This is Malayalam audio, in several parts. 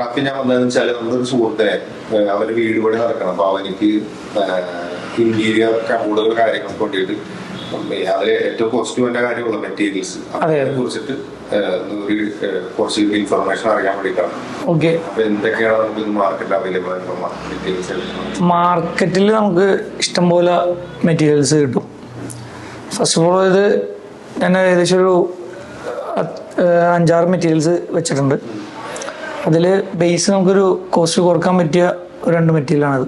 റാപ്പി ഞാൻ വന്നതെന്ന് വെച്ചാൽ നമ്മുടെ ഒരു സുഹൃത്തിനെ അവർ അവന് വീട് പണി നടക്കണം. അപ്പൊ അവനിക്ക് ഇന്റീരിയർ കബോർഡുകൾ കാര്യങ്ങൾക്ക് വേണ്ടിയിട്ട് അതിൽ ഏറ്റവും കോസ്റ്റ്യൂമിന്റെ കാര്യമുള്ള മെറ്റീരിയൽസ് അതെ. അതിനെ കുറിച്ചിട്ട് ഒരു കുറച്ച് ഇൻഫർമേഷൻ അറിയാൻ വേണ്ടിയിട്ടാണ്. ഓക്കെ. അപ്പൊ എന്തൊക്കെയാണ് നമുക്ക് ഇന്ന് മാർക്കറ്റിൽ അവൈലബിൾ ആയിട്ടുള്ള മെറ്റീരിയൽസ് മാർക്കറ്റിൽ നമുക്ക് ഇഷ്ടംപോലെ മെറ്റീരിയൽസ് കിട്ടും. ഫസ്റ്റ് ഓഫ് ഓൾ ഇത് ഞാൻ ഏകദേശം ഒരു അഞ്ചാറ് മെറ്റീരിയൽസ് വെച്ചിട്ടുണ്ട്. അതിൽ ബേസ് നമുക്കൊരു കോസ്റ്റ് കുറയ്ക്കാൻ പറ്റിയ രണ്ട് മെറ്റീരിയലാണത്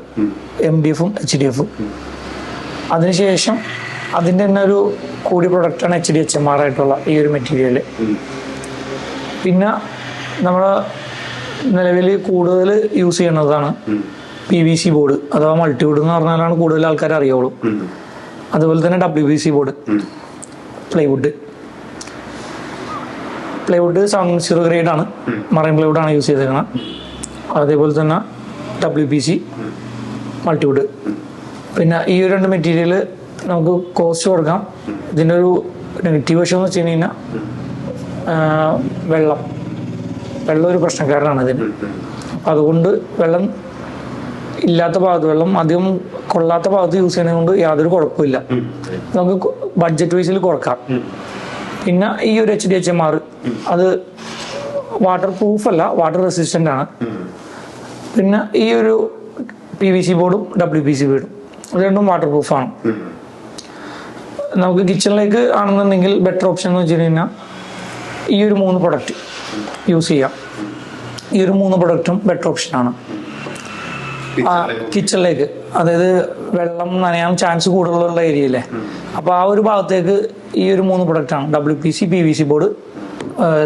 എം ഡി എഫും എച്ച് ഡി എഫും അതിനുശേഷം അതിന്റെ തന്നെ ഒരു കൂടിയ പ്രൊഡക്റ്റാണ് H D H M R ആയിട്ടുള്ള ഈ ഒരു മെറ്റീരിയൽ പിന്നെ നമ്മൾ നിലവിൽ കൂടുതൽ യൂസ് ചെയ്യുന്നതാണ് പി വി സി ബോർഡ് അഥവാ മൾട്ടി മൾട്ടിവുഡ് എന്ന് പറഞ്ഞാലാണ് കൂടുതൽ ആൾക്കാർ അറിയുള്ളൂ. അതുപോലെ തന്നെ W B C board plywood plywood seven zero grade ആണ്. മറൈൻ പ്ലൈവുഡ് ആണ് യൂസ് ചെയ്തേക്കുന്നത് അതേപോലെ തന്നെ ഡബ്ല്യു പി സി മൾട്ടിവുഡ് പിന്നെ ഈ രണ്ട് മെറ്റീരിയൽ നമുക്ക് കോസ്റ്റ് കൊടുക്കാം. ഇതിന്റെ ഒരു നെഗറ്റീവ് വശം എന്ന് വെച്ച് കഴിഞ്ഞാൽ വെള്ളം. വെള്ളം ഒരു പ്രശ്നക്കാരനാണ് ഇതിന്. അതുകൊണ്ട് വെള്ളം ഇല്ലാത്ത ഭാഗത്ത് വെള്ളം അധികം കൊള്ളാത്ത ഭാഗത്ത് യൂസ് ചെയ്യുന്നത് കൊണ്ട് യാതൊരു കുഴപ്പമില്ല നമുക്ക് ബഡ്ജറ്റ് വൈസിൽ കുറക്കാം പിന്നെ ഈ ഒരു H D H M R അത് വാട്ടർ പ്രൂഫ് അല്ല വാട്ടർ റെസിസ്റ്റന്റ് ആണ്. പിന്നെ ഈ ഒരു പി വി സി ബോർഡും ഡബ്ല്യു പി സി ബോർഡും രണ്ടും വാട്ടർ ആണ്. നമുക്ക് കിച്ചണിലേക്ക് ആണെന്നുണ്ടെങ്കിൽ ബെറ്റർ ഓപ്ഷൻ എന്ന് വെച്ച് കഴിഞ്ഞാൽ ഈ ഒരു മൂന്ന് പ്രൊഡക്റ്റ് യൂസ് ചെയ്യാം. ഈ ഒരു മൂന്ന് പ്രൊഡക്റ്റും ബെറ്റർ ഓപ്ഷനാണ് ആണ്. കിച്ചണിലേക്ക് അതായത് വെള്ളം നനയാൻ ചാൻസ് കൂടുതലുള്ള ഏരിയയിലെ അപ്പോൾ ആ ഒരു ഭാഗത്തേക്ക് ഈ ഒരു മൂന്ന് പ്രൊഡക്റ്റാണ് W P C P V C board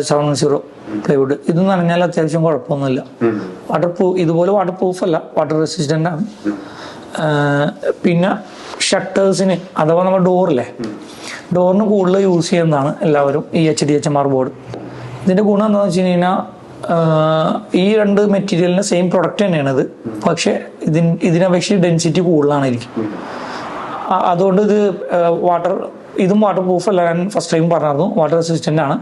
seven zero plywood ഇത് നനഞ്ഞാൽ അത്യാവശ്യം കുഴപ്പമൊന്നുമില്ല. വാട്ടർ പ്രൂഫ് ഇതുപോലെ വാട്ടർ പ്രൂഫ് അല്ല വാട്ടർ റെസിസ്റ്റന്റ് ആണ്. പിന്നെ ഷട്ടേഴ്സിന് അഥവാ നമ്മുടെ ഡോറില്ലേ ഡോറിന് കൂടുതൽ യൂസ് ചെയ്യുന്നതാണ് എല്ലാവരും ഈ H D H M R board ഇതിന്റെ ഗുണം എന്താണെന്ന് വെച്ച് കഴിഞ്ഞാൽ ഈ രണ്ട് മെറ്റീരിയലിന് സെയിം പ്രൊഡക്റ്റ് തന്നെയാണ് ഇത് പക്ഷെ ഇതിന് ഇതിനപേക്ഷിച്ച് ഡെൻസിറ്റി കൂടുതലാണ് ഇരിക്കും അതുകൊണ്ട് ഇത് വാട്ടർ ഇതും വാട്ടർ പ്രൂഫ് അല്ല ഞാൻ ഫസ്റ്റ് ടൈം പറഞ്ഞായിരുന്നു. വാട്ടർ റെസിസ്റ്റന്റ് ആണ്.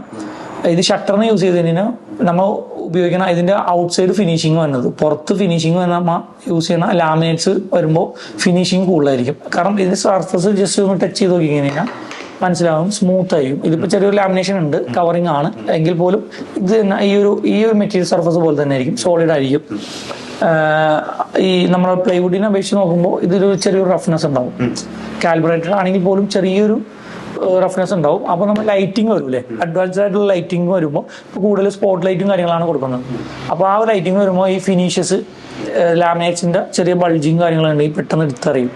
ഇത് ഷട്ടറിന് യൂസ് ചെയ്ത് കഴിഞ്ഞാൽ നമ്മൾ ഉപയോഗിക്കുന്ന ഇതിന്റെ ഔട്ട്സൈഡ് ഫിനിഷിങ് വരുന്നത് പുറത്ത് ഫിനിഷിങ് വന്ന യൂസ് ചെയ്യുന്ന ലാമിനേറ്റ്സ് വരുമ്പോൾ ഫിനിഷിങ് കൂടുതലായിരിക്കും. കാരണം ഇതിന്റെ സർഫസ് ജസ്റ്റ് ഒന്ന് ടച്ച് ചെയ്ത് നോക്കി കഴിഞ്ഞാൽ മനസ്സിലാവും സ്മൂത്ത് ആയിരിക്കും. ഇതിപ്പോ ചെറിയൊരു ലാമിനേഷൻ ഉണ്ട് കവറിങ് ആണ്. എങ്കിൽ പോലും ഇത് ഈ ഒരു ഈ ഒരു മെറ്റീരിയൽ സർഫസ് പോലെ തന്നെ ആയിരിക്കും സോളിഡ് ആയിരിക്കും. ഈ നമ്മൾ പ്ലൈവുഡിനെ അപേക്ഷിച്ച് നോക്കുമ്പോൾ ഇതൊരു ചെറിയൊരു റഫ്നെസ് ഉണ്ടാവും. കാൽബറേറ്റഡ് ആണെങ്കിൽ പോലും ചെറിയൊരു റഫ്നെസ് ഉണ്ടാവും. അപ്പോൾ നമ്മൾ ലൈറ്റിംഗ് വരൂലേ അഡ്വാൻസ്ഡ് ആയിട്ടുള്ള ലൈറ്റിംഗ് വരുമ്പോൾ ഇപ്പോൾ കൂടുതൽ സ്പോട്ട് ലൈറ്റും കാര്യങ്ങളാണ് കൊടുക്കുന്നത്. അപ്പോൾ ആ ലൈറ്റിംഗ് വരുമ്പോൾ ഈ ഫിനിഷസ് ലാമിനേറ്റ്സിന്റെ ചെറിയ ബൾജിങ് കാര്യങ്ങളുണ്ട്. ഈ പെട്ടെന്ന് എടുത്തറിയും.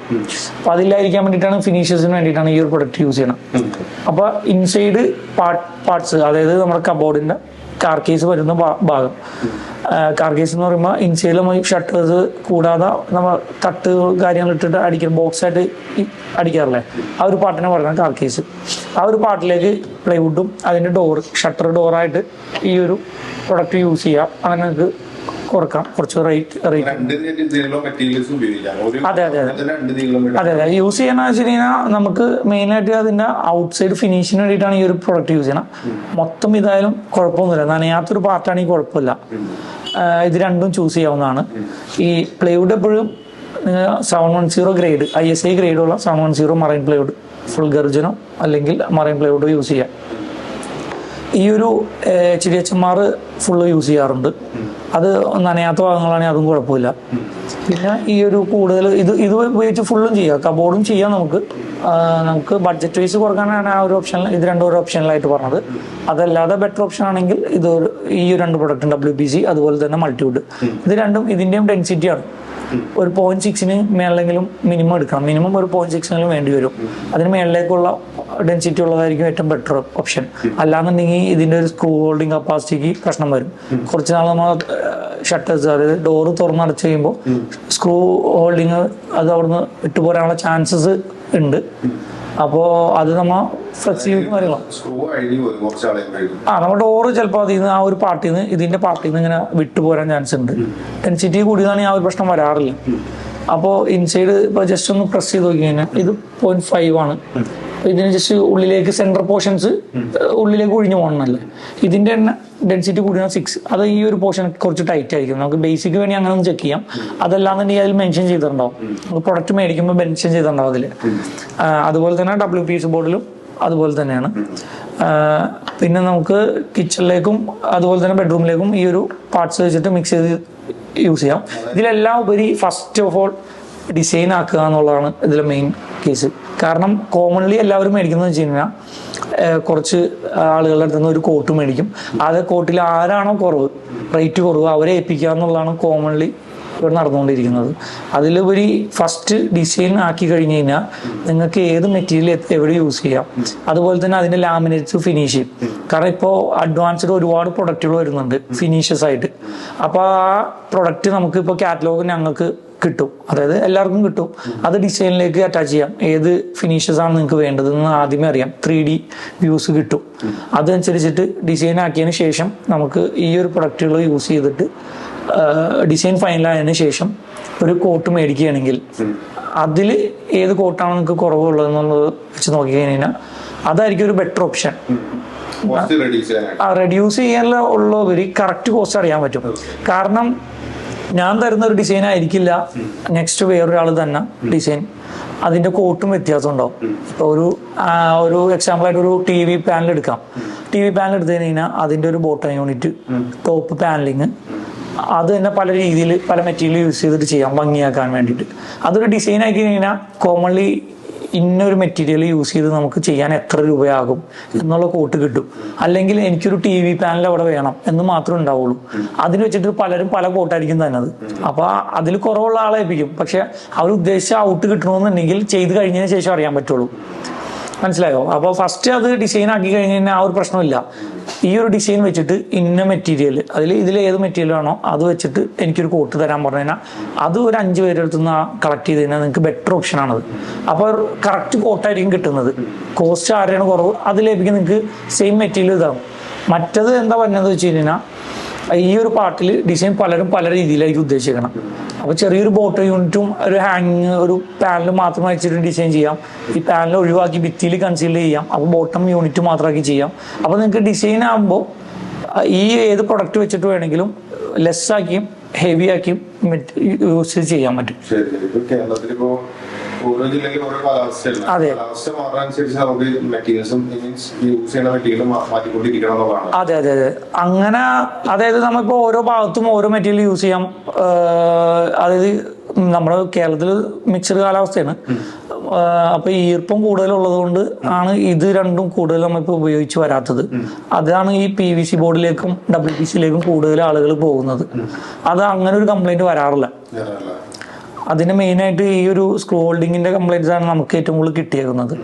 അപ്പൊ അതില്ലായിരിക്കാൻ വേണ്ടിയിട്ടാണ് ഫിനിഷസിന് വേണ്ടിയിട്ടാണ് ഈ ഒരു പ്രൊഡക്റ്റ് യൂസ് ചെയ്യണം അപ്പൊ ഇൻസൈഡ് പാർട്സ് അതായത് നമ്മുടെ കബോർഡിന്റെ കാർ കേസ് വരുന്ന ഭാഗം. കാർക്കേസ് കേസ് എന്ന് പറയുമ്പോൾ നമ്മൾ ഷട്ടേഴ്സ് കൂടാതെ നമ്മൾ തട്ട് കാര്യങ്ങൾ ഇട്ടിട്ട് അടിക്കുന്ന ബോക്സ് ആയിട്ട് അടിക്കാറില്ലേ? ആ ഒരു പാട്ടിനെ പറയുന്നത് കാർക്കേസ്. കേസ് ആ ഒരു പാട്ടിലേക്ക് പ്ലൈവുഡും അതിന്റെ ഡോർ ഷട്ടർ ഡോറായിട്ട് ഈ ഒരു പ്രൊഡക്റ്റ് യൂസ് ചെയ്യാം. അങ്ങനെ നിങ്ങൾക്ക് കുറക്കാം കുറച്ച് റേറ്റ് റേറ്റ് അതെ, അതെ, അതെ. അതെ യൂസ് ചെയ്യണമെന്ന് വെച്ച് കഴിഞ്ഞാൽ നമുക്ക് മെയിൻ ആയിട്ട് അതിന്റെ ഔട്ട്സൈഡ് ഫിനിഷിന് വേണ്ടിയിട്ടാണ് ഈ ഒരു പ്രൊഡക്റ്റ് യൂസ് ചെയ്യണം മൊത്തം ഇതായാലും കുഴപ്പമൊന്നുമില്ല. നനയാത്തൊരു പാർട്ടാണെങ്കിൽ കുഴപ്പമില്ല. ഇത് രണ്ടും ചൂസ് ചെയ്യാവുന്നതാണ്. ഈ പ്ലേവുഡ് എപ്പോഴും നിങ്ങൾ seven one zero grade I S I ഗ്രേഡുള്ള seven one zero marine plywood full ഗർജനോ അല്ലെങ്കിൽ മറൈൻ പ്ലേവുഡോ യൂസ് ചെയ്യാം. ഈ ഒരു ആർ ഫുള്ള് യൂസ് ചെയ്യാറുണ്ട്. അത് നനയാത്ത ഭാഗങ്ങളാണെങ്കിൽ അതും കുഴപ്പമില്ല. പിന്നെ ഈ ഒരു കൂടുതൽ ഇത് ഇത് ഉപയോഗിച്ച് ഫുള്ളും ചെയ്യാം. കബോർഡും ചെയ്യാം നമുക്ക്. നമുക്ക് ബഡ്ജറ്റ് വൈസ് കുറക്കാനാണ് ആ ഒരു ഓപ്ഷൻ ഇത് രണ്ടും ഒരു ഓപ്ഷനിലായിട്ട് പറഞ്ഞത്. അതല്ലാതെ ബെറ്റർ ഓപ്ഷൻ ആണെങ്കിൽ ഇത് ഈ രണ്ട് പ്രൊഡക്റ്റ് ഡബ്ല്യു ബി സി അതുപോലെ തന്നെ മൾട്ടിവുഡ് ഇത് രണ്ടും ഇതിന്റെയും ഡെൻസിറ്റി ആണ്. ഒരു പോയിന്റ് സിക്സിന് മേളിലെങ്കിലും മിനിമം എടുക്കണം. മിനിമം ഒരു പോയിന്റ് സിക്സിനെങ്കിലും വേണ്ടി വരും. അതിന് മേളിലേക്കുള്ള ഡെൻസിറ്റി ഉള്ളതായിരിക്കും ഏറ്റവും ബെറ്റർ ഓപ്ഷൻ അല്ലാന്നുണ്ടെങ്കിൽ ഇതിന്റെ ഒരു സ്ക്രൂ ഹോൾഡിംഗ് കപ്പാസിറ്റിക്ക് പ്രശ്നം വരും. കുറച്ച് നാൾ നമ്മൾ ഷട്ടേഴ്സ് അതായത് ഡോറ് തുറന്നടച്ച് കഴിയുമ്പോൾ സ്ക്രൂ ഹോൾഡിങ് അത് അവിടുന്ന് ഇട്ടുപോരാനുള്ള ചാൻസസ് ഉണ്ട്. അപ്പോൾ അത് നമ്മൾ കുറച്ചാളെ കഴിയും ആ നമ്മുടെ ഡോറ് ചിലപ്പോ അതിൽ നിന്ന് ആ ഒരു പാർട്ടിന്ന് നിന്ന് ഇതിന്റെ പാർട്ടിന്ന് നിന്ന് ഇങ്ങനെ വിട്ടുപോരാൻ ചാൻസ് ഉണ്ട്. ഡെൻസിറ്റി കൂടിയതാണെങ്കിൽ ആ ഒരു പ്രശ്നം വരാറില്ല. അപ്പോ ഇൻസൈഡ് ഇപ്പൊ ജസ്റ്റ് ഒന്ന് പ്രസ് ചെയ്ത് നോക്കി കഴിഞ്ഞാൽ ഇത് പോയിന്റ് ഫൈവ് ആണ്. അപ്പൊ ഇതിന് ജസ്റ്റ് ഉള്ളിലേക്ക് സെൻട്രൽ പോർഷൻസ് ഉള്ളിലേക്ക് ഒഴിഞ്ഞു പോകണമല്ലേ. ഇതിന്റെ എണ്ണ ഡെൻസിറ്റി കൂടിയ സിക്സ് അത് ഈ ഒരു പോർഷൻ കുറച്ച് ടൈറ്റ് ആയിരിക്കും. നമുക്ക് ബേസിക് വേണമെങ്കിൽ അങ്ങനെ ഒന്ന് ചെക്ക് ചെയ്യാം. അതല്ലാന്നുണ്ടെങ്കിൽ അതിൽ മെൻഷൻ ചെയ്തിട്ടുണ്ടാവും. പ്രൊഡക്റ്റ് മേടിക്കുമ്പോൾ മെൻഷൻ ചെയ്തിട്ടുണ്ടാവും അതിൽ അതുപോലെ തന്നെ ഡബ്ല്യു പി എസ് ബോർഡിലും അതുപോലെ തന്നെയാണ്. പിന്നെ നമുക്ക് കിച്ചണിലേക്കും അതുപോലെ തന്നെ ബെഡ്റൂമിലേക്കും ഈ ഒരു പാർട്സ് വെച്ചിട്ട് മിക്സ് ചെയ്ത് യൂസ് ചെയ്യാം. ഇതിലെല്ലാം ഉപരി ഫസ്റ്റ് ഓഫ് ഓൾ ഡിസൈൻ ആക്കുക എന്നുള്ളതാണ് ഇതിലെ മെയിൻ കേസ് കാരണം കോമൺലി എല്ലാവരും മേടിക്കുന്നത് വെച്ച് കഴിഞ്ഞാൽ കുറച്ച് ആളുകളുടെ അടുത്ത് നിന്ന് ഒരു കോട്ട് മേടിക്കും. അത് കോട്ടിൽ ആരാണോ കുറവ് റേറ്റ് കുറവ് അവരെ ഏൽപ്പിക്കുക എന്നുള്ളതാണ് കോമൺലി ഇവിടെ നടന്നുകൊണ്ടിരിക്കുന്നത്. അതിലുപരി ഫസ്റ്റ് ഡിസൈൻ ആക്കി കഴിഞ്ഞ് കഴിഞ്ഞാൽ നിങ്ങൾക്ക് ഏത് മെറ്റീരിയൽ എവിടെ യൂസ് ചെയ്യാം. അതുപോലെ തന്നെ അതിന്റെ ലാമിനേറ്റ്സ് ഫിനിഷ് ചെയ്യും കാരണം ഇപ്പോൾ അഡ്വാൻസ്ഡ് ഒരുപാട് പ്രൊഡക്റ്റുകൾ വരുന്നുണ്ട് ഫിനിഷസ് ആയിട്ട്. അപ്പോൾ ആ പ്രൊഡക്റ്റ് നമുക്ക് ഇപ്പോൾ കാറ്റലോഗ് ഞങ്ങൾക്ക് കിട്ടും. അതായത് എല്ലാവർക്കും കിട്ടും. അത് ഡിസൈനിലേക്ക് അറ്റാച്ച് ചെയ്യാം. ഏത് ഫിനിഷസ് ആണ് നിങ്ങൾക്ക് വേണ്ടതെന്ന് ആദ്യമേ അറിയാം. ത്രീ ഡി വ്യൂസ് കിട്ടും. അതനുസരിച്ചിട്ട് ഡിസൈൻ ആക്കിയതിന് ശേഷം നമുക്ക് ഈ ഒരു പ്രൊഡക്റ്റുകൾ യൂസ് ചെയ്തിട്ട് ഡിസൈൻ ഫൈനലായതിനു ശേഷം ഒരു കോട്ട് മേടിക്കുകയാണെങ്കിൽ അതിൽ ഏത് കോട്ടാണ് നിങ്ങൾക്ക് കുറവുള്ളതെന്നുള്ളത് വെച്ച് നോക്കി കഴിഞ്ഞാൽ അതായിരിക്കും ഒരു ബെറ്റർ ഓപ്ഷൻ റെഡ്യൂസ് ചെയ്യാനുള്ള ഉള്ളവര് കറക്റ്റ് കോസ്റ്റ് അറിയാൻ പറ്റും. കാരണം ഞാൻ തരുന്ന ഒരു ഡിസൈൻ ആയിരിക്കില്ല നെക്സ്റ്റ് വേറൊരാൾ തന്നെ ഡിസൈൻ അതിന്റെ കോട്ടും വ്യത്യാസം ഉണ്ടാവും. ഇപ്പൊ ഒരു ഒരു എക്സാമ്പിൾ ആയിട്ട് ഒരു ടി വി പാനൽ എടുക്കാം. ടി വി പാനൽ എടുത്തു കഴിഞ്ഞാൽ അതിന്റെ ഒരു ബോട്ടം യൂണിറ്റ് ടോപ്പ് പാനലിങ് അത് തന്നെ പല രീതിയിൽ പല മെറ്റീരിയൽ യൂസ് ചെയ്തിട്ട് ചെയ്യാം ഭംഗിയാക്കാൻ വേണ്ടിയിട്ട്. അതൊരു ഡിസൈൻ ആക്കി കഴിഞ്ഞാൽ കോമൺലി ഇന്നൊരു മെറ്റീരിയൽ യൂസ് ചെയ്ത് നമുക്ക് ചെയ്യാൻ എത്ര രൂപയാകും എന്നുള്ള കോട്ട് കിട്ടും. അല്ലെങ്കിൽ എനിക്കൊരു ടി വി പാനൽ അവിടെ വേണം എന്ന് മാത്രമേ ഉണ്ടാവുള്ളൂ. അതിന് വെച്ചിട്ട് പലരും പല കോട്ടായിരിക്കും തന്നത്. അപ്പൊ അതിൽ കുറവുള്ള ആളെ ഏൽപ്പിക്കും. പക്ഷെ അവർ ഉദ്ദേശിച്ച ഔട്ട് കിട്ടണമെന്നുണ്ടെങ്കിൽ ചെയ്ത് കഴിഞ്ഞതിന് ശേഷം അറിയാൻ പറ്റുള്ളൂ. മനസ്സിലായോ? അപ്പോൾ ഫസ്റ്റ് അത് ഡിസൈൻ ആക്കി കഴിഞ്ഞ് കഴിഞ്ഞാൽ ആ ഒരു പ്രശ്നമില്ല. ഈ ഒരു ഡിസൈൻ വെച്ചിട്ട് ഇന്ന മെറ്റീരിയൽ അതിൽ ഇതിൽ ഏത് മെറ്റീരിയൽ ആണോ അത് വെച്ചിട്ട് എനിക്കൊരു കോട്ട് തരാൻ പറഞ്ഞു കഴിഞ്ഞാൽ അത് ഒരു അഞ്ച് പേരുടെ അടുത്ത് നിന്ന് കളക്ട് ചെയ്ത് കഴിഞ്ഞാൽ നിങ്ങൾക്ക് ബെറ്റർ ഓപ്ഷൻ ആണത്. അപ്പോൾ കറക്റ്റ് കോട്ടായിരിക്കും കിട്ടുന്നത്. കോസ്റ്റ് ആരെയാണ് കുറവ്? അത് ലഭിക്കും നിങ്ങൾക്ക് സെയിം മെറ്റീരിയൽ ഇതാകും മറ്റത് എന്താ പറഞ്ഞതെന്ന് വെച്ച് കഴിഞ്ഞാൽ ഈ ഒരു പാട്ടിൽ ഡിസൈൻ പലരും പല രീതിയിലായിരിക്കും ഉദ്ദേശിക്കണം. അപ്പൊ ചെറിയൊരു ബോട്ടോ യൂണിറ്റും ഒരു ഹാങ് ഒരു പാനൽ മാത്രം വെച്ചിട്ട് ഡിസൈൻ ചെയ്യാം. ഈ പാനൽ ഒഴിവാക്കി ഭിത്തിയിൽ കൺസീൽ ചെയ്യാം. അപ്പൊ ബോട്ടം യൂണിറ്റ് മാത്രമാക്കി ചെയ്യാം. അപ്പൊ നിങ്ങൾക്ക് ഡിസൈൻ ആകുമ്പോൾ ഈ ഏത് പ്രൊഡക്റ്റ് വെച്ചിട്ട് വേണമെങ്കിലും ലെസ് ആക്കിയും ഹെവി ആക്കിയും യൂസ് ചെയ്യാൻ പറ്റും. ഓരോ ജില്ലയിലും ഓരോ കാലാവസ്ഥയല്ല? അതെ. കാലാവസ്ഥ മാറാനുസരിച്ച് നമുക്ക് മെറ്റീരിയൽസും മീൻസ് യൂസ് ചെയ്യുന്ന മെറ്റീരിയൽ മാറ്റിക്കൊണ്ടിരിക്കണം എന്നുള്ളതാണ്. അതെ അതെ അതെ. അങ്ങനെ അതായത് നമ്മളിപ്പോ ഓരോ ഭാഗത്തും ഓരോ മെറ്റീരിയൽ യൂസ് ചെയ്യാം. അതായത് നമ്മുടെ കേരളത്തിൽ മിക്സഡ് കാലാവസ്ഥയാണ്. അപ്പൊ ഈർപ്പം കൂടുതലുള്ളത് കൊണ്ട് ആണ് ഇത് രണ്ടും കൂടുതൽ നമ്മളിപ്പോ ഉപയോഗിച്ച് വരാത്തത്. അതാണ് ഈ പി വി സി ബോർഡിലേക്കും ഡബ്ല്യു പി സിയിലേക്കും കൂടുതൽ ആളുകൾ പോകുന്നത്. അത് അങ്ങനെ ഒരു കംപ്ലൈന്റ് വരാറില്ല. അതിന് മെയിനായിട്ട് ഈ ഒരു സ്ക്രോൾഡിങ്ങിന്റെ കംപ്ലൈന്റ്സ് കംപ്ലൈന്റ്സ് ആണ് നമുക്ക് ഏറ്റവും കൂടുതൽ കിട്ടിയേക്കുന്നത്.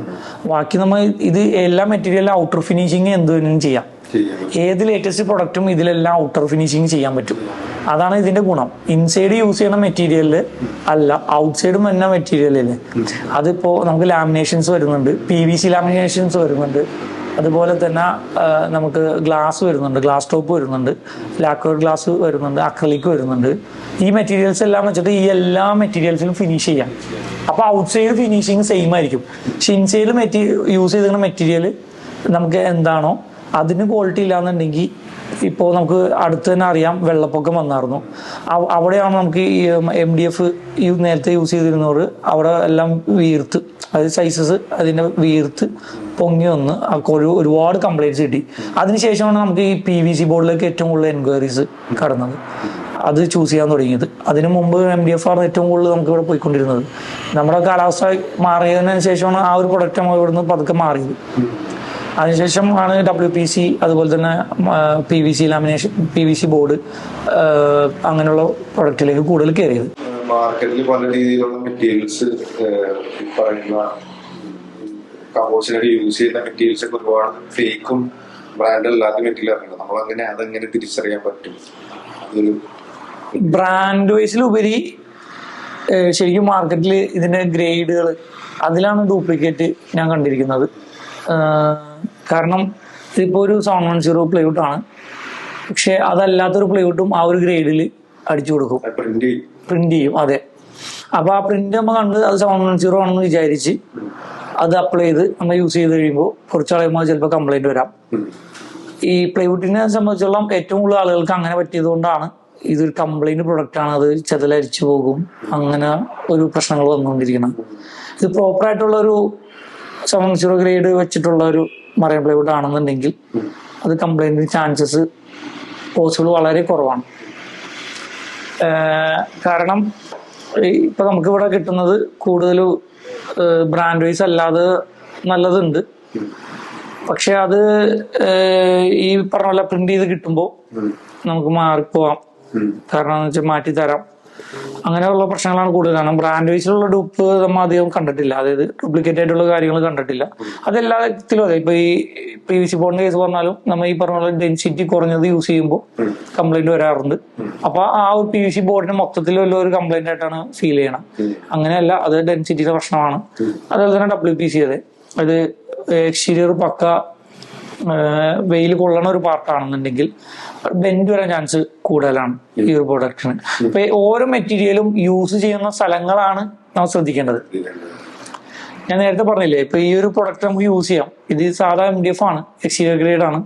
ബാക്കി നമ്മൾ ഇത് എല്ലാ മെറ്റീരിയലും ഔട്ടർ ഫിനിഷിങ് എന്ത് വേണമെങ്കിലും ചെയ്യാം. ചെയ്യാം. ഏത് ലേറ്റസ്റ്റ് പ്രൊഡക്റ്റും ഇതിലെല്ലാം ഔട്ടർ ഫിനിഷിങ് ചെയ്യാൻ പറ്റും. അതാണ് ഇതിന്റെ ഗുണം. ഇൻസൈഡ് യൂസ് ചെയ്യുന്ന മെറ്റീരിയലിൽ അല്ല ഔട്ട്സൈഡും വരുന്ന മെറ്റീരിയലിൽ അതിപ്പോ നമുക്ക് ലാമിനേഷൻസ് വരുന്നുണ്ട്. പി വി സി ലാമിനേഷൻസ് വരുന്നുണ്ട്. അതുപോലെ തന്നെ നമുക്ക് ഗ്ലാസ് വരുന്നുണ്ട് ഗ്ലാസ് ടോപ്പ് വരുന്നുണ്ട് ലാക്വർ ഗ്ലാസ് വരുന്നുണ്ട് അക്രലിക് വരുന്നുണ്ട്. ഈ മെറ്റീരിയൽസ് എല്ലാം വെച്ചിട്ട് ഈ എല്ലാ മെറ്റീരിയൽസിലും ഫിനിഷ് ചെയ്യാം. അപ്പൊ ഔട്ട്സൈഡ് ഫിനിഷിങ് സെയിം ആയിരിക്കും. പക്ഷെ ഇൻസൈഡ് മെറ്റീരിയൽ യൂസ് ചെയ്തിരുന്ന മെറ്റീരിയൽ നമുക്ക് എന്താണോ അതിന് ക്വാളിറ്റി ഇല്ലാന്നുണ്ടെങ്കിൽ ഇപ്പോൾ നമുക്ക് അടുത്ത് തന്നെ അറിയാം വെള്ളപ്പൊക്കം വന്നായിരുന്നു. അവിടെയാണ് നമുക്ക് ഈ എം ഡി എഫ് ഈ നേരത്തെ യൂസ് ചെയ്തിരുന്നവർ അവിടെ എല്ലാം വീർത്ത് അതായത് സൈസസ് അതിന്റെ വീർത്ത് പൊങ്ങി വന്ന് ഒരു ഒരുപാട് കംപ്ലൈന്റ്സ് കിട്ടി. അതിനുശേഷമാണ് നമുക്ക് ഈ പി വി സി ബോർഡിലേക്ക് ഏറ്റവും കൂടുതൽ എൻക്വയറീസ് കടന്നത്. അത് ചൂസ് ചെയ്യാൻ തുടങ്ങിയത്. അതിനു മുമ്പ് എം ഡി എഫ് ആണ് ഏറ്റവും കൂടുതൽ നമുക്ക് ഇവിടെ പോയിക്കൊണ്ടിരുന്നത്. നമ്മുടെ കാലാവസ്ഥ മാറിയതിനു ശേഷമാണ് ആ ഒരു പ്രൊഡക്റ്റ് നമ്മൾ ഇവിടുന്ന് പതുക്കെ മാറിയത്. അതിനുശേഷം ആണ് ഡബ്ല്യു പി സി അതുപോലെ തന്നെ P V C lamination P V C board അങ്ങനെയുള്ള പ്രൊഡക്റ്റിലേക്ക് കൂടുതൽ കയറിയത്. മാർക്കറ്റിൽ പല രീതിയിലുള്ള മെറ്റീരിയൽസ് പറയുന്ന കമ്പോസിനൊക്കെ യൂസ് ചെയ്യുന്ന മെറ്റീരിയൽസ് ഒക്കെ ഒരുപാട് ഫേക്കും ബ്രാൻഡ് അല്ലാത്ത മെറ്റീരിയൽ ഇറങ്ങുന്നത് നമ്മൾ അങ്ങനെ അതെങ്ങനെ തിരിച്ചറിയാൻ പറ്റും? ബ്രാൻഡ് വൈസിലുപരി ശരിക്കും മാർക്കറ്റിൽ ഇതിന്റെ ഗ്രേഡുകൾ അതിലാണ് ഡ്യൂപ്ലിക്കേറ്റ് ഞാൻ കണ്ടിരിക്കുന്നത്. കാരണം ഇതിപ്പോ ഒരു സെവൻ വൺ സീറോ പ്ലൈവുഡ് ആണ്. പക്ഷെ അതല്ലാത്തൊരു പ്ലൈവുഡും ആ ഒരു ഗ്രേഡിൽ അടിച്ചു കൊടുക്കും. പ്രിന്റ് ചെയ്യും. അതെ. അപ്പൊ ആ പ്രിന്റ് നമ്മൾ കണ്ട് അത് സെവൻ വൺ സീറോ ആണെന്ന് വിചാരിച്ച് അത് അപ്ലൈ ചെയ്ത് നമ്മൾ യൂസ് ചെയ്ത് കഴിയുമ്പോൾ കുറച്ച് ആളുകൾ ചിലപ്പോൾ കംപ്ലൈന്റ് വരാം. ഈ പ്ലൈവുഡിനെ സംബന്ധിച്ചോളം ഏറ്റവും കൂടുതൽ ആളുകൾക്ക് അങ്ങനെ പറ്റിയത് കൊണ്ടാണ് ഇതൊരു കംപ്ലൈന്റ് പ്രൊഡക്റ്റ് ആണ്. അത് ചെതലരിച്ചു പോകും. അങ്ങനെ ഒരു പ്രശ്നങ്ങൾ വന്നുകൊണ്ടിരിക്കണം ഇത് പ്രോപ്പർ ആയിട്ടുള്ള ഒരു സെവൻ സീറോ ഗ്രേഡ് വെച്ചിട്ടുള്ള ഒരു മറൈൻ പ്ലൈവുഡ് ആണെന്നുണ്ടെങ്കിൽ അത് കംപ്ലൈന്റ് ചാൻസസ് പോസിബിൾ വളരെ കുറവാണ് കാരണം ഇപ്പൊ നമുക്ക് ഇവിടെ കിട്ടുന്നത് കൂടുതൽ ബ്രാൻഡ് വൈസ് അല്ലാതെ നല്ലതുണ്ട് പക്ഷെ അത് ഈ പറഞ്ഞ പോലെ പ്രിന്റ് ചെയ്ത് കിട്ടുമ്പോൾ. നമുക്ക് മാറിപ്പോവാം. കാരണം എന്ന് വെച്ചാൽ മാറ്റി തരാം അങ്ങനെയുള്ള പ്രശ്നങ്ങളാണ് കൂടുതൽ. കാരണം ബ്രാൻഡ് വൈസിലുള്ള ഡൂപ്പ് നമ്മൾ അധികം കണ്ടിട്ടില്ല. അതായത് ഡ്യൂപ്ലിക്കേറ്റ് ആയിട്ടുള്ള കാര്യങ്ങൾ കണ്ടിട്ടില്ല. അതെല്ലാത്തിലും അതെ. ഇപ്പൊ ഈ പി വി സി ബോർഡിന്റെ കേസ് പറഞ്ഞാലും നമ്മൾ ഈ പറഞ്ഞ പോലെ ഡെൻസിറ്റി കുറഞ്ഞത് യൂസ് ചെയ്യുമ്പോൾ കംപ്ലൈന്റ് വരാറുണ്ട്. അപ്പൊ ആ ഒരു പി വി സി ബോർഡിന് മൊത്തത്തിൽ വല്ല ഒരു കംപ്ലൈന്റ് ആയിട്ടാണ് ഫീൽ ചെയ്യണം. അങ്ങനെയല്ല അത് ഡെൻസിറ്റിയുടെ പ്രശ്നമാണ്. അതുപോലെ തന്നെ ഡബ്ല്യു പി സി അതെ. അത് എക്സ്റ്റീരിയർ പക്ക വെയിൽ കൊള്ളണ ഒരു പാർട്ടാണെന്നുണ്ടെങ്കിൽ ബെൻഡ് വരാൻ ചാൻസ് കൂടുതലാണ് ഈ ഒരു പ്രൊഡക്റ്റിന് അപ്പൊ ഓരോ മെറ്റീരിയലും യൂസ് ചെയ്യുന്ന സ്ഥലങ്ങളാണ് നമ്മൾ ശ്രദ്ധിക്കേണ്ടത്. ഞാൻ നേരത്തെ പറഞ്ഞില്ലേ ഇപ്പൊ ഈ ഒരു പ്രൊഡക്റ്റ് നമുക്ക് യൂസ് ചെയ്യാം. ഇത് സാധാ എം ഡി എഫ് ആണ് എക്സ്റ്റീരിയർ ഗ്രേഡ് ആണ്.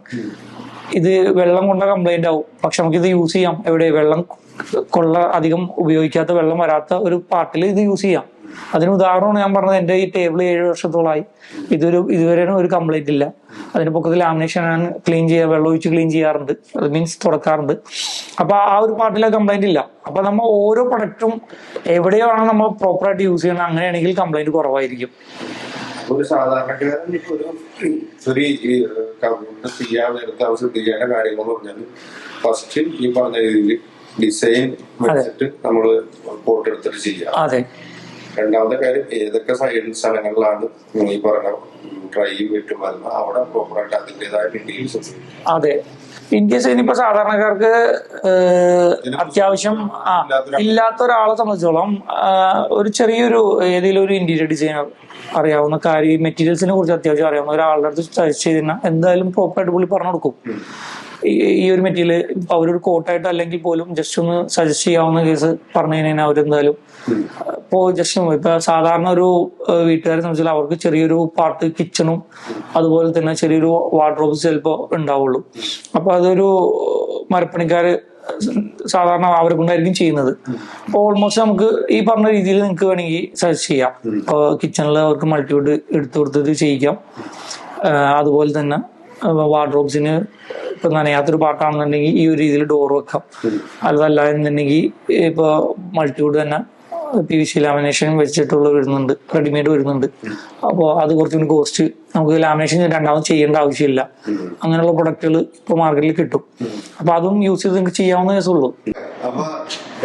ഇത് വെള്ളം കൊണ്ട കംപ്ലൈന്റ് ആവും. പക്ഷെ നമുക്ക് ഇത് യൂസ് ചെയ്യാം. എവിടെ? വെള്ളം കൊള്ള അധികം ഉപയോഗിക്കാത്ത വെള്ളം വരാത്ത ഒരു പാർട്ടിൽ ഇത് യൂസ് ചെയ്യാം. അതിന് ഉദാഹരണമാണ് ഞാൻ പറഞ്ഞത് എന്റെ ഈ ടേബിൾ ഏഴ് വർഷത്തോളമായി ഇതൊരു ഇതുവരെ ഒരു കംപ്ലൈന്റ് ഇല്ല. അതിന് പൊക്കത്തിൽ ലാമിനേഷൻ ഞാൻ ക്ലീൻ ചെയ്യുക വെള്ളം ഒഴിച്ച് ക്ലീൻ ചെയ്യാറുണ്ട്. അത് മീൻസ് തുറക്കാറുണ്ട്. അപ്പൊ ആ ഒരു പാർട്ടിലെ കംപ്ലൈന്റ് ഇല്ല. അപ്പൊ നമ്മൾ ഓരോ പ്രൊഡക്റ്റും എവിടെയാണ് നമ്മൾ പ്രോപ്പറായിട്ട് യൂസ് ചെയ്യണം അങ്ങനെയാണെങ്കിൽ കംപ്ലൈന്റ് കുറവായിരിക്കും. ഒരു സാധാരണക്കാരൻ ഒരു ഒരു ഈ കമ്പ്യൂട്ടർ ചെയ്യാൻ നേരത്തെ അവർ ശ്രദ്ധിക്കേണ്ട കാര്യങ്ങൾ എന്ന് പറഞ്ഞാൽ ഫസ്റ്റ് ഈ പറഞ്ഞ രീതിയിൽ ഡിസൈൻ വെച്ചിട്ട് നമ്മൾ ഫോട്ടോ എടുത്തിട്ട് ചെയ്യാം. രണ്ടാമത്തെ കാര്യം ഏതൊക്കെ സൈഡ് സ്ഥലങ്ങളിലാണ് ഈ പറഞ്ഞ ഡ്രൈവ് വിട്ടുമരുന്ന് അവിടെ പ്രോപ്പറായിട്ട് അതിന്റെതായ ഡീറ്റെയിൽസ് അതെ. ഇന്ത്യ സൈനിപ്പോ സാധാരണക്കാർക്ക് അത്യാവശ്യം ഇല്ലാത്ത ഒരാളെ സംബന്ധിച്ചോളം ഒരു ചെറിയൊരു ഏതെങ്കിലും ഒരു ഇന്റീരിയർ ഡിസൈനർ അറിയാവുന്ന കാര്യം മെറ്റീരിയൽസിനെ കുറിച്ച് അത്യാവശ്യം അറിയാവുന്ന ഒരാളുടെ അടുത്ത് സജസ്റ്റ് ചെയ്തിരുന്ന എന്തായാലും പ്രോപ്പറായിട്ട് പുള്ളി പറഞ്ഞു കൊടുക്കും. ഈ ഈ ഒരു മെറ്റീരിയൽ ഇപ്പൊ അവരൊരു കോട്ടായിട്ട് അല്ലെങ്കിൽ പോലും ജസ്റ്റ് ഒന്ന് സജസ്റ്റ് ചെയ്യാവുന്ന കേസ് പറഞ്ഞു കഴിഞ്ഞാൽ അവരെന്തായാലും ഇപ്പോ ജസ്റ്റ് ഇപ്പൊ സാധാരണ ഒരു വീട്ടുകാരെ സംബന്ധിച്ചാൽ അവർക്ക് ചെറിയൊരു പാർട്ട് കിച്ചണും അതുപോലെ തന്നെ ചെറിയൊരു വാർഡ്രോബ് ചിലപ്പോ ഉണ്ടാവുള്ളൂ. അപ്പൊ അതൊരു മരപ്പണിക്കാര് സാധാരണ അവരെ കൊണ്ടായിരിക്കും ചെയ്യുന്നത്. ഓൾമോസ്റ്റ് നമുക്ക് ഈ പറഞ്ഞ രീതിയിൽ നിങ്ങൾക്ക് വേണമെങ്കിൽ സജസ്റ്റ് ചെയ്യാം. കിച്ചണിൽ അവർക്ക് മൾട്ടിവുഡ് എടുത്തു കൊടുത്തിട്ട് ചെയ്യിക്കാം. അതുപോലെ തന്നെ വാർഡ്രോബ്സിന് ഇപ്പൊ നനയാത്തൊരു പാട്ടാണെന്നുണ്ടെങ്കിൽ ഈ ഒരു രീതിയിൽ ഡോർ വെക്കാം. അതല്ല എന്നുണ്ടെങ്കിൽ ഇപ്പൊ മൾട്ടിവുഡ് തന്നെ പി വി സി ലാമിനേഷൻ വെച്ചിട്ടുള്ള വരുന്നുണ്ട്. റെഡിമെയ്ഡ് വരുന്നുണ്ട്. അപ്പോൾ അത് കുറച്ചുകൂടി കോസ്റ്റ് നമുക്ക് ലാമിനേഷൻ രണ്ടാമത് ചെയ്യേണ്ട ആവശ്യമില്ല. അങ്ങനെയുള്ള പ്രൊഡക്റ്റുകൾ ഇപ്പോൾ മാർക്കറ്റിൽ കിട്ടും. അപ്പൊ അതും യൂസ് ചെയ്ത് നിങ്ങൾക്ക് ചെയ്യാവുന്ന കേസുള്ളൂ അപ്പൊ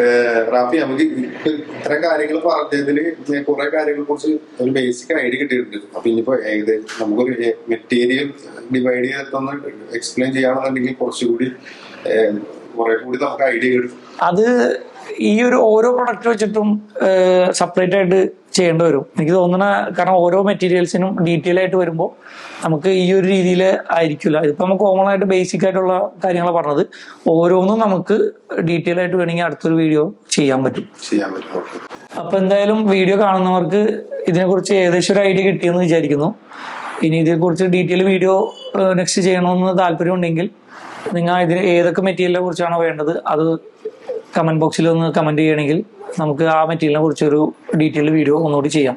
ഏഹ്, റാഫി നമുക്ക് ഇത്തരം കാര്യങ്ങൾ പറഞ്ഞതിൽ കുറെ കാര്യങ്ങളെ കുറിച്ച് ഒരു ബേസിക് ഐഡിയ കിട്ടിയിട്ടുണ്ട്. അപ്പൊ ഇനിയിപ്പോ ഏകദേശം നമുക്കൊരു മെറ്റീരിയൽ ഡിവൈഡ് ചെയ്തൊന്ന് എക്സ്പ്ലെയിൻ ചെയ്യാണെന്നുണ്ടെങ്കിൽ കുറച്ചുകൂടി കൂടി നമുക്ക് ഐഡിയ കിട്ടും അത് ഈ ഒരു ഓരോ പ്രൊഡക്റ്റ് വെച്ചിട്ടും സെപ്പറേറ്റ് ആയിട്ട് ചെയ്യേണ്ടി വരും. എനിക്ക് തോന്നുന്ന കാരണം ഓരോ മെറ്റീരിയൽസിനും ഡീറ്റെയിൽ ആയിട്ട് വരുമ്പോൾ നമുക്ക് ഈ ഒരു രീതിയിൽ ആയിരിക്കില്ല. ഇപ്പൊ നമുക്ക് കോമൺ ആയിട്ട് ബേസിക് ആയിട്ടുള്ള കാര്യങ്ങൾ പറഞ്ഞത്. ഓരോന്നും നമുക്ക് ഡീറ്റെയിൽ ആയിട്ട് വേണമെങ്കിൽ അടുത്തൊരു വീഡിയോ ചെയ്യാൻ പറ്റും. ചെയ്യാൻ പറ്റും. അപ്പൊ എന്തായാലും വീഡിയോ കാണുന്നവർക്ക് ഇതിനെക്കുറിച്ച് ഏകദേശം ഒരു ഐഡിയ കിട്ടിയെന്ന് വിചാരിക്കുന്നു. ഇനി ഇതിനെക്കുറിച്ച് ഡീറ്റെയിൽ വീഡിയോ നെക്സ്റ്റ് ചെയ്യണമെന്ന് താല്പര്യമുണ്ടെങ്കിൽ നിങ്ങൾ ഇതിന് ഏതൊക്കെ മെറ്റീരിയലിനെ കുറിച്ചാണോ വേണ്ടത് അത് കമന്റ് ബോക്സിൽ ഒന്ന് കമന്റ് ചെയ്യണമെങ്കിൽ നമുക്ക് ആ മെറ്റീരിയലിനെ കുറിച്ചൊരു ഡീറ്റെയിൽ വീഡിയോ ഒന്നുകൂടി ചെയ്യാം.